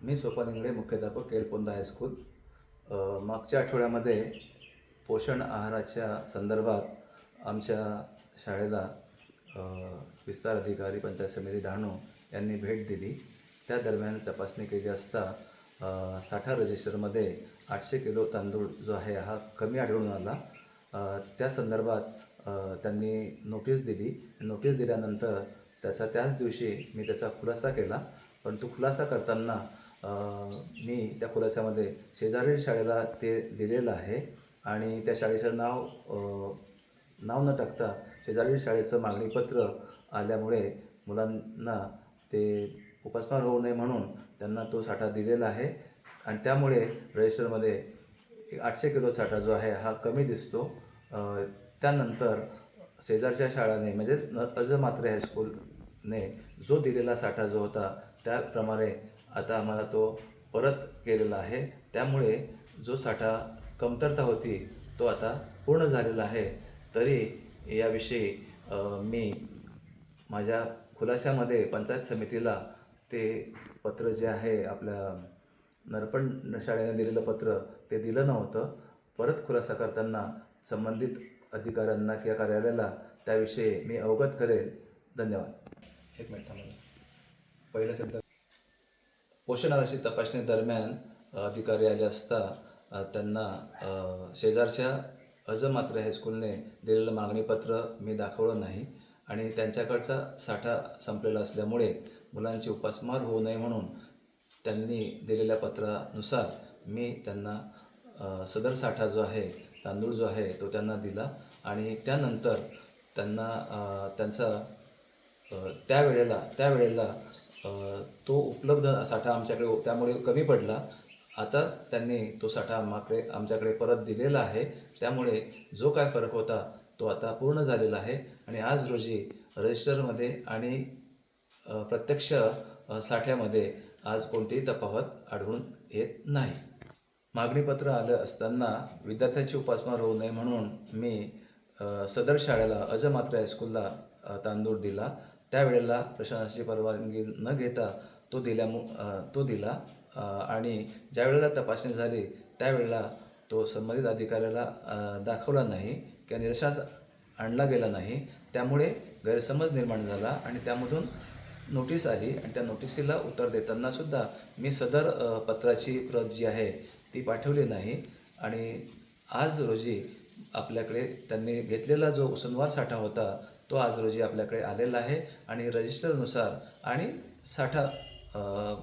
मी सोपान इंगळे मुख्याध्यापक केलपोंदा हायस्कूल. मागच्या आठवड्यामध्ये पोषण आहाराच्या संदर्भात आमच्या शाळेला विस्तार अधिकारी पंचायत समिती डहाणू यांनी भेट दिली. त्या दरम्यान तपासणी केली असता साठा रजिस्टरमध्ये आठशे किलो तांदूळ जो आहे हा कमी आढळून आला. त्या संदर्भात त्यांनी नोटीस दिली. नोटीस दिल्यानंतर त्याचा त्याच दिवशी मी त्याचा खुलासा केला. पण तो खुलासा करताना मी त्या खुलासामध्ये शेजारील शाळेला ते दिलेलं आहे आणि त्या शाळेचं नाव नाव न टाकता शेजारील शाळेचं मागणीपत्र आल्यामुळे मुलांना ते उपासमार होऊ नये म्हणून त्यांना तो साठा दिलेला आहे. आणि त्यामुळे रजिस्टरमध्ये एक आठशे किलो साठा जो आहे हा कमी दिसतो. त्यानंतर शेजारच्या शाळाने म्हणजे न अज मात्रे हायस्कूलने जो दिलेला साठा जो होता त्याप्रमाणे आता आम्हाला तो परत केलेला आहे. त्यामुळे जो साठा कमतरता होती तो आता पूर्ण झालेला आहे. तरी याविषयी मी माझ्या खुलाशामध्ये पंचायत समितीला ते पत्र जे आहे आपल्या नरपण शाळेने दिलेलं पत्र ते दिलं नव्हतं. परत खुलासा करताना संबंधित अधिकाऱ्यांना किंवा कार्यालयाला त्याविषयी मी अवगत करेल. धन्यवाद. एक मिनिट थांबा. पहिला शब्द पोषण आहाराची तपासणी दरम्यान अधिकारी आले असता त्यांना शेजारच्या शेजारच्या अजमात्रे हायस्कूलने दिलेलं मागणीपत्र मी दाखवलं नाही आणि त्यांच्याकडचा साठा संपलेला असल्यामुळे मुलांची उपासमार होऊ नये म्हणून त्यांनी दिलेल्या पत्रानुसार मी त्यांना सदर साठा जो आहे तांदूळ जो आहे तो त्यांना दिला आणि त्यानंतर त्यांना त्यांचा त्यावेळेला त्यावेळेला तो उपलब्ध साठा आमच्याकडे त्यामुळे कमी पडला. आता त्यांनी तो साठा आम्हाकडे आमच्याकडे परत दिलेला आहे. त्यामुळे जो काय फरक होता तो आता पूर्ण झालेला आहे. आणि आज रोजी रजिस्टरमध्ये आणि प्रत्यक्ष साठ्यामध्ये आज कोणतीही तफावत आढळून येत नाही. मागणीपत्र आलं असताना विद्यार्थ्याची उपासमार होऊ नये म्हणून मी सदर शाळेला अजमात्र हायस्कूलला तांदूळ दिला. त्यावेळेला प्रशासनाची परवानगी न घेता तो दिल्यामु तो दिला. आणि ज्या वेळेला तपासणी झाली त्यावेळेला तो संबंधित अधिकाऱ्याला दाखवला नाही किंवा निरशास आणला गेला नाही त्यामुळे गैरसमज निर्माण झाला आणि त्यामधून नोटीस आली आणि त्या नोटिसीला उत्तर देताना सुद्धा मी सदर पत्राची प्रत जी आहे ती पाठवली नाही. आणि आज रोजी आपल्याकडे त्यांनी घेतलेला जो उसनवार साठा होता तो आज रोजी आपल्याकडे आलेला आहे आणि रजिस्टरनुसार आणि साठा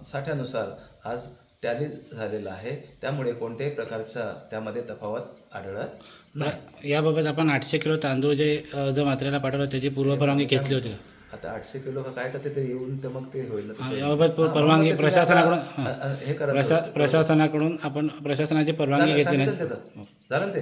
साठ्यानुसार आज टॅली झालेला आहे त्यामुळे कोणत्याही प्रकारचा त्यामध्ये तफावत आढळत नाही याबाबत आपण आठशे किलो तांदूळ जे जो मात्रेला पाठवलं त्याची पूर्वपरवानगी घेतली होती? आता आठशे किलो का काय तर ते येऊन तर मग ते होईल हा. याबाबत हा, परवानगी प्रशासनाकडून हा. हे करा प्रशा प्रशासनाकडून आपण प्रशासनाची परवानगी घेतली नाही. झालं ते